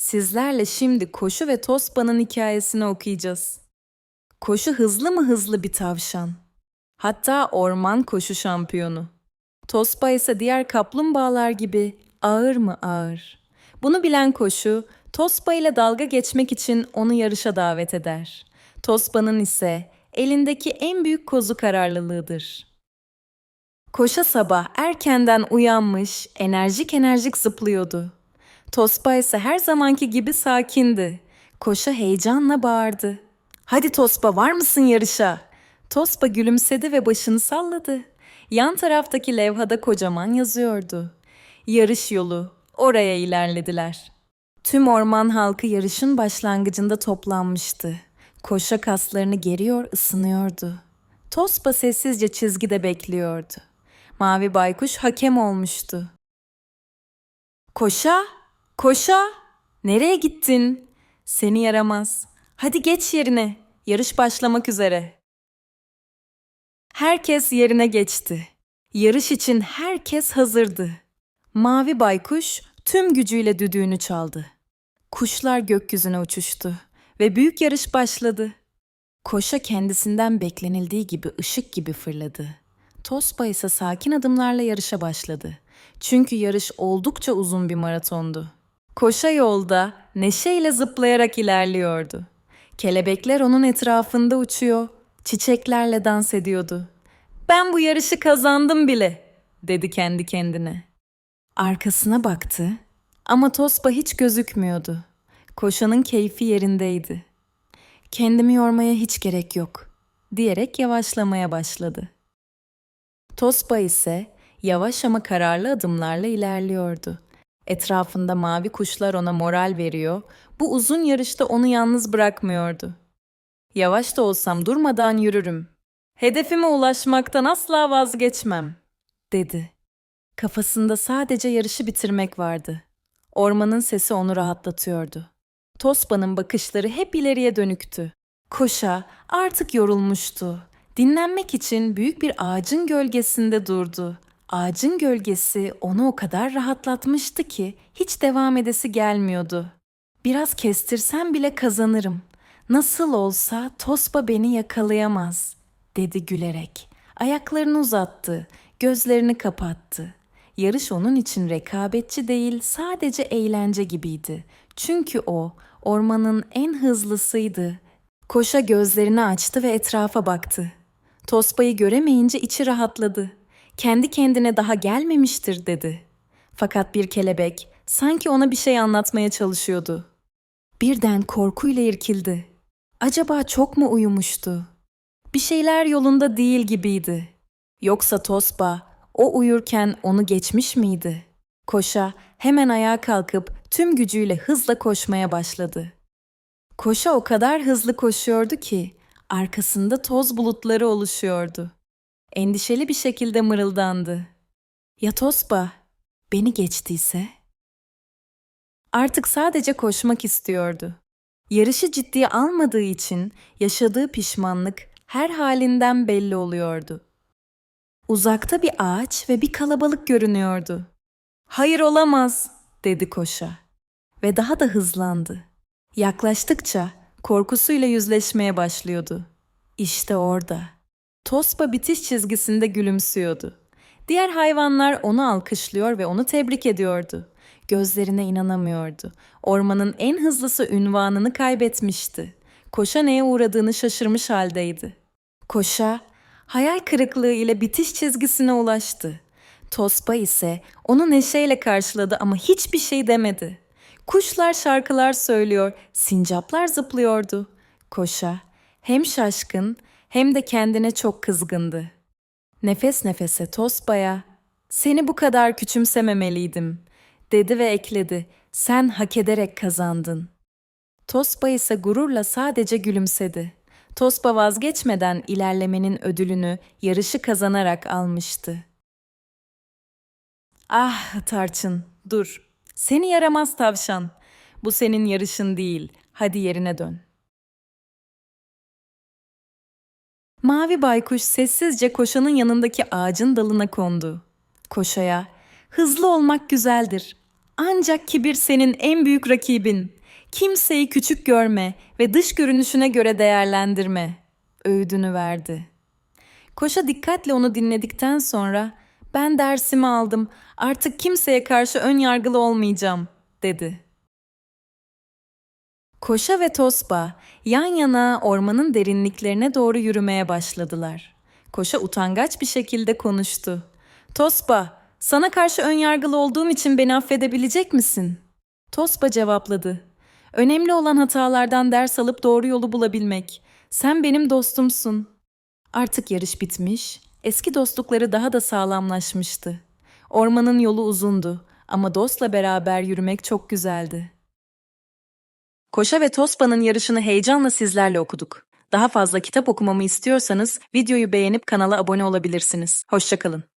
Sizlerle şimdi Koşu ve Tospa'nın hikayesini okuyacağız. Koşu hızlı mı hızlı bir tavşan. Hatta orman koşu şampiyonu. Tospa ise diğer kaplumbağalar gibi ağır mı ağır. Bunu bilen Koşu, Tospa ile dalga geçmek için onu yarışa davet eder. Tospa'nın ise elindeki en büyük kozu kararlılığıdır. Koşa sabah erkenden uyanmış, enerjik enerjik zıplıyordu. Tospa ise her zamanki gibi sakindi. Koşa heyecanla bağırdı. Hadi Tospa var mısın yarışa? Tospa gülümsedi ve başını salladı. Yan taraftaki levhada kocaman yazıyordu. Yarış yolu. Oraya ilerlediler. Tüm orman halkı yarışın başlangıcında toplanmıştı. Koşa kaslarını geriyor, ısınıyordu. Tospa sessizce çizgide bekliyordu. Mavi baykuş hakem olmuştu. Koşa, koşa. Nereye gittin? Seni yaramaz. Hadi geç yerine. Yarış başlamak üzere. Herkes yerine geçti. Yarış için herkes hazırdı. Mavi baykuş tüm gücüyle düdüğünü çaldı. Kuşlar gökyüzüne uçuştu ve büyük yarış başladı. Koşa kendisinden beklenildiği gibi ışık gibi fırladı. Tospa ise sakin adımlarla yarışa başladı. Çünkü yarış oldukça uzun bir maratondu. Koşa yolda neşeyle zıplayarak ilerliyordu. Kelebekler onun etrafında uçuyor, çiçeklerle dans ediyordu. Ben bu yarışı kazandım bile, dedi kendi kendine. Arkasına baktı ama Tospa hiç gözükmüyordu. Koşanın keyfi yerindeydi. Kendimi yormaya hiç gerek yok, diyerek yavaşlamaya başladı. Tospa ise yavaş ama kararlı adımlarla ilerliyordu. Etrafında mavi kuşlar ona moral veriyor, bu uzun yarışta onu yalnız bırakmıyordu. Yavaş da olsam durmadan yürürüm. Hedefime ulaşmaktan asla vazgeçmem, dedi. Kafasında sadece yarışı bitirmek vardı. Ormanın sesi onu rahatlatıyordu. Tospa'nın bakışları hep ileriye dönüktü. Koşa artık yorulmuştu. Dinlenmek için büyük bir ağacın gölgesinde durdu. Ağacın gölgesi onu o kadar rahatlatmıştı ki hiç devam edesi gelmiyordu. Biraz kestirsem bile kazanırım. Nasıl olsa Tospa beni yakalayamaz, dedi gülerek. Ayaklarını uzattı, gözlerini kapattı. Yarış onun için rekabetçi değil, sadece eğlence gibiydi. Çünkü o ormanın en hızlısıydı. Koşa gözlerini açtı ve etrafa baktı. Tospa'yı göremeyince içi rahatladı. Kendi kendine daha gelmemiştir dedi. Fakat bir kelebek sanki ona bir şey anlatmaya çalışıyordu. Birden korkuyla irkildi. Acaba çok mu uyumuştu? Bir şeyler yolunda değil gibiydi. Yoksa Tospa o uyurken onu geçmiş miydi? Koşa hemen ayağa kalkıp tüm gücüyle hızla koşmaya başladı. Koşa o kadar hızlı koşuyordu ki arkasında toz bulutları oluşuyordu. Endişeli bir şekilde mırıldandı. Ya Tospa beni geçtiyse? Artık sadece koşmak istiyordu. Yarışı ciddiye almadığı için yaşadığı pişmanlık her halinden belli oluyordu. Uzakta bir ağaç ve bir kalabalık görünüyordu. Hayır olamaz, dedi koşa ve daha da hızlandı. Yaklaştıkça korkusuyla yüzleşmeye başlıyordu. İşte orada. Tospa bitiş çizgisinde gülümsüyordu. Diğer hayvanlar onu alkışlıyor ve onu tebrik ediyordu. Gözlerine inanamıyordu. Ormanın en hızlısı ünvanını kaybetmişti. Koşa neye uğradığını şaşırmış haldeydi. Koşa, hayal kırıklığı ile bitiş çizgisine ulaştı. Tospa ise onu neşeyle karşıladı ama hiçbir şey demedi. Kuşlar şarkılar söylüyor, sincaplar zıplıyordu. Koşa hem şaşkın hem de kendine çok kızgındı. Nefes nefese Tospa'ya "Seni bu kadar küçümsememeliydim." dedi ve ekledi. "Sen hak ederek kazandın." Tospa ise gururla sadece gülümsedi. Tospa vazgeçmeden ilerlemenin ödülünü yarışı kazanarak almıştı. Ah Tarçın, dur. Seni yaramaz tavşan. Bu senin yarışın değil. Hadi yerine dön. Mavi baykuş sessizce koşanın yanındaki ağacın dalına kondu. Koşaya, hızlı olmak güzeldir Ancak kibir senin en büyük rakibin. Kimseyi küçük görme ve dış görünüşüne göre değerlendirme. Öğüdünü verdi. Koşa dikkatle onu dinledikten sonra ben dersimi aldım. Artık kimseye karşı ön yargılı olmayacağım, dedi. Koşa ve Tosba yan yana ormanın derinliklerine doğru yürümeye başladılar. Koşa utangaç bir şekilde konuştu. Tosba, sana karşı ön yargılı olduğum için beni affedebilecek misin? Tosba cevapladı. Önemli olan hatalardan ders alıp doğru yolu bulabilmek. Sen benim dostumsun. Artık yarış bitmiş, eski dostlukları daha da sağlamlaşmıştı. Ormanın yolu uzundu ama dostla beraber yürümek çok güzeldi. Koşa ve Tospa'nın yarışını heyecanla sizlerle okuduk. Daha fazla kitap okumamı istiyorsanız videoyu beğenip kanala abone olabilirsiniz. Hoşçakalın.